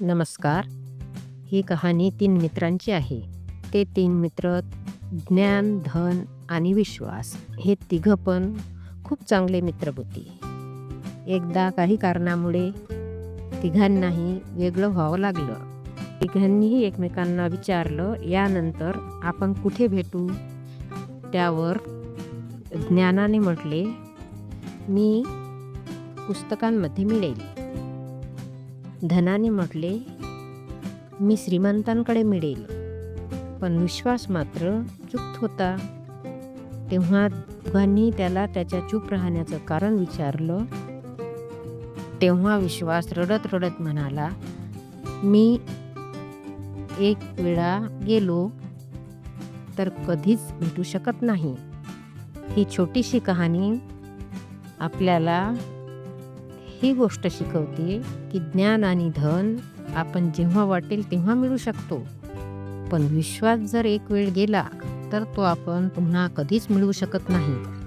नमस्कार. ही कहाणी तीन मित्रांची आहे. ते तीन मित्र ज्ञान धन आणि विश्वास हे तिघं पण खूप चांगले मित्र होते एकदा काही कारणामुळे तिघांनाही वेगळं व्हावं लागलं. तिघांनीही एकमेकांना विचारलं यानंतर आपण कुठे भेटू? त्यावर ज्ञानाने म्हटले मी पुस्तकांमध्ये मिळेल. धनाने म्हटले मी श्रीमंतांकडे मिळेल पण विश्वास मात्र चुप्त होता. तेव्हा दोघांनी त्याला त्याच्या चूप राहण्याचं कारण विचारलं. तेव्हा विश्वास रडत रडत म्हणाला मी एक वेळा गेलो तर कधीच भेटू शकत नाही. ही छोटीशी कहाणी आपल्याला ही गोष्ट शिकवते की ज्ञान आणि धन आपण जेव्हा वाटेल तेव्हा मिळू शकतो. पण विश्वास जर एक वेळ गेला तर तो आपण पुन्हा कधीच मिळवू शकत नाही.